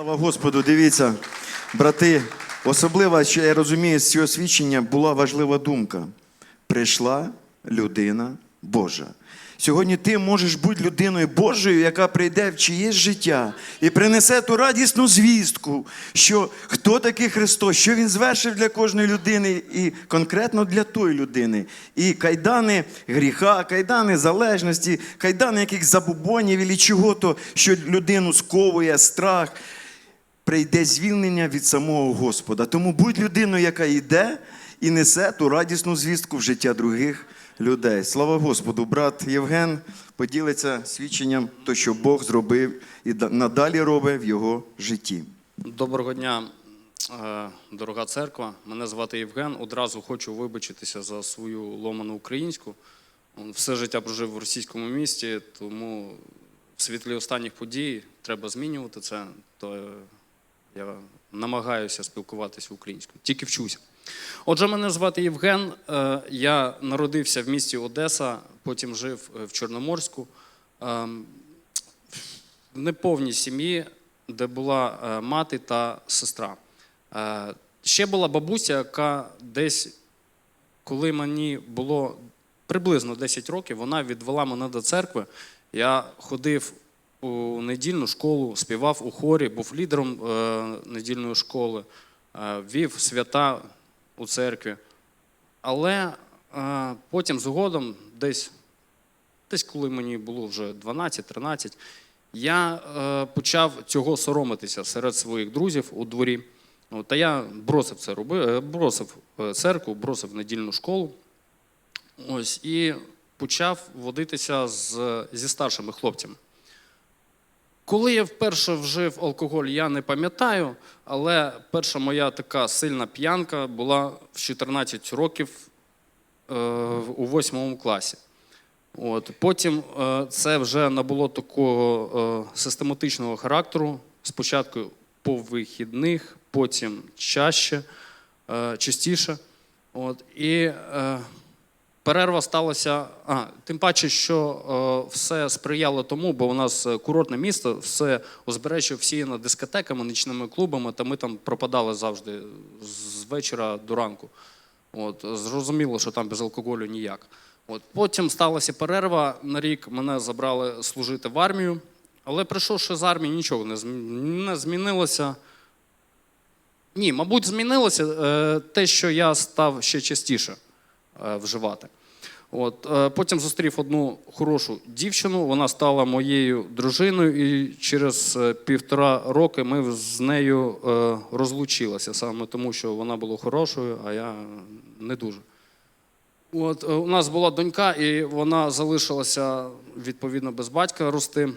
Слава Господу, дивіться, брати, особливо, що я розумію, з цього свідчення була важлива думка. Прийшла людина Божа. Сьогодні ти можеш бути людиною Божою, яка прийде в чиєсь життя і принесе ту радісну звістку, що хто такий Христос, що Він звершив для кожної людини і конкретно для тої людини. І кайдани гріха, кайдани залежності, кайдани якихось забубонів і чого-то, що людину сковує страх прийде звільнення від самого Господа. Тому будь людиною, яка йде і несе ту радісну звістку в життя других людей. Слава Господу, брат Євген поділиться свідченням, то, що Бог зробив і да- надалі робить в його житті. Доброго дня, е, дорога церква. Мене звати Євген. Одразу хочу вибачитися за свою ломану українську. Все життя прожив в російському місті, тому в світлі останніх подій треба змінювати це. То е, я намагаюся спілкуватися українською, тільки вчуся. Отже, мене звати Євген. Е, Я народився в місті Одеса, потім жив е, в Чорноморську. Ем, в неповній сім'ї, де була е, мати та сестра. Ще була бабуся, яка десь, коли мені було приблизно 10 років, вона відвела мене до церкви. Я ходив у недільну школу, співав у хорі, був лідером е, недільної школи, е, вів свята у церкві. Але е, потім згодом, десь десь коли мені було вже 12-13, я почав цього соромитися серед своїх друзів у дворі. Та я бросив це робив, бросив церкву, бросив недільну школу. Ось, і почав водитися з, зі старшими хлопцями. Коли я вперше вжив алкоголь, я не пам'ятаю, але перша моя така сильна п'янка була в 14 років е, у 8 класі. От. Потім е, це вже набуло такого е, систематичного характеру. Спочатку по вихідних, потім чаще, е, частіше. От. І е, перерва сталася. А, тим паче, що е, все сприяло тому, бо у нас е, курортне місто, все узбережжя всіяно дискотеками, нічними клубами, та ми там пропадали завжди з вечора до ранку. От, зрозуміло, що там без алкоголю ніяк. От, потім сталася перерва. На рік мене забрали служити в армію, але прийшовши з армії, нічого не, зм- не змінилося. Ні, мабуть, змінилося е, те, що я став ще частіше е, вживати. От, е, потім зустрів одну хорошу дівчину, вона стала моєю дружиною, і через е, півтора роки ми з нею е, розлучилися, саме тому, що вона була хорошою, а я не дуже. От, у нас була донька, і вона залишилася відповідно без батька рости.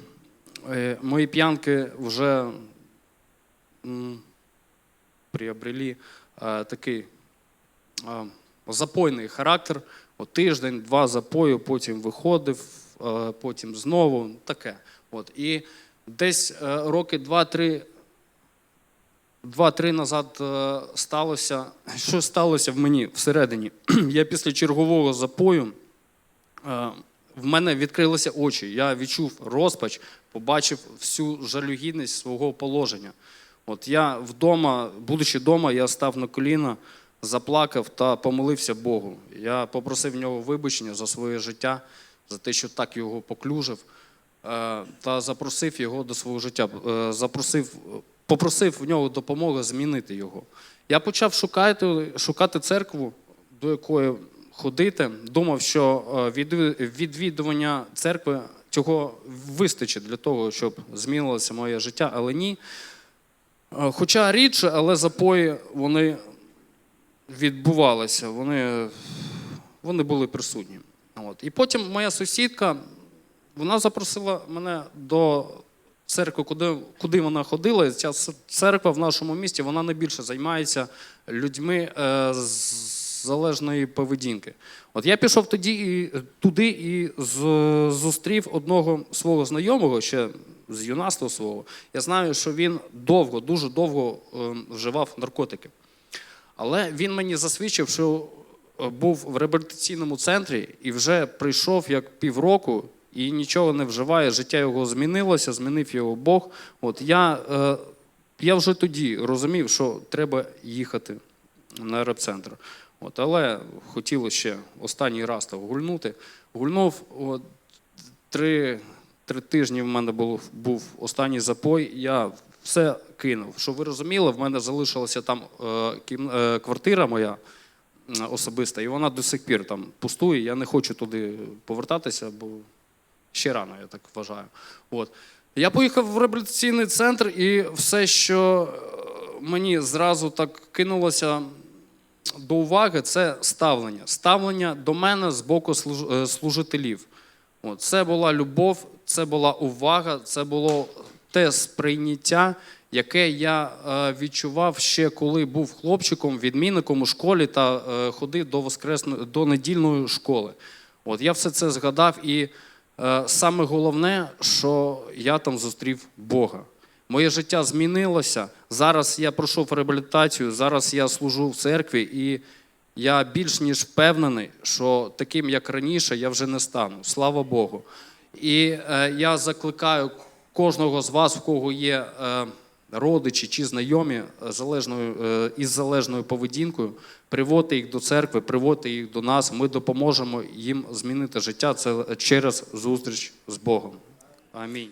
Мої п'янки вже приобрели такий запойний характер. От тиждень, два запою, потім виходив, е, потім знову таке. От. І десь е, роки два-три. Два-три назад е, сталося, що сталося в мені всередині. Я після чергового запою в мене відкрилися очі. Я відчув розпач, побачив всю жалюгідність свого положення. От я вдома, будучи вдома, я став на коліна, заплакав та помолився Богу. Я попросив в нього вибачення за своє життя, за те, що так його поклюжив, е, та запросив його до свого життя. Е, Запросив, попросив в нього допомоги змінити його. Я почав шукати, шукати церкву, до якої ходити. Думав, що е, відвідування церкви цього вистачить для того, щоб змінилося моє життя, але ні. Хоча рідше, але запої вони відбувалися, вони, вони були присутні. От. І потім моя сусідка, вона запросила мене до церкви, куди, куди вона ходила. Ця церква в нашому місті вона найбільше займається людьми е, з залежної поведінки. От я пішов тоді і, туди і з- зустрів одного свого знайомого ще з юнацтва свого. Я знаю, що він довго, дуже довго е, вживав наркотики. Але він мені засвідчив, що е, був в реабілітаційному центрі і вже прийшов як півроку і нічого не вживає. Життя його змінилося, змінив його Бог. От я, е, я вже тоді розумів, що треба їхати на реп-центр. От, але хотілося ще останній раз так гульнути. Гульнув от, три, три тижні в мене був, був останній запой. Я все кинув. Щоб ви розуміли, в мене залишилася там е, е, квартира моя особиста, і вона до сих пір там пустує. Я не хочу туди повертатися, бо ще рано, я так вважаю. От. Я поїхав в реабілітаційний центр, і все, що е, мені зразу так кинулося до уваги, це ставлення. Ставлення до мене з боку е, служителів. От, це була любов, це була увага, це було те сприйняття, яке я е, відчував ще коли був хлопчиком, відмінником у школі та е, ходив до воскресної до недільної школи. От я все це згадав, і е, саме головне, що я там зустрів Бога. Моє життя змінилося. Зараз я пройшов реабілітацію, зараз я служу в церкві, і я більш ніж впевнений, що таким, як раніше, я вже не стану. Слава Богу. І е, я закликаю кожного з вас, в кого є е, родичі чи знайомі е, залежною, е, із залежною поведінкою, приводьте їх до церкви, приводьте їх до нас. Ми допоможемо їм змінити життя це через зустріч з Богом. Амінь.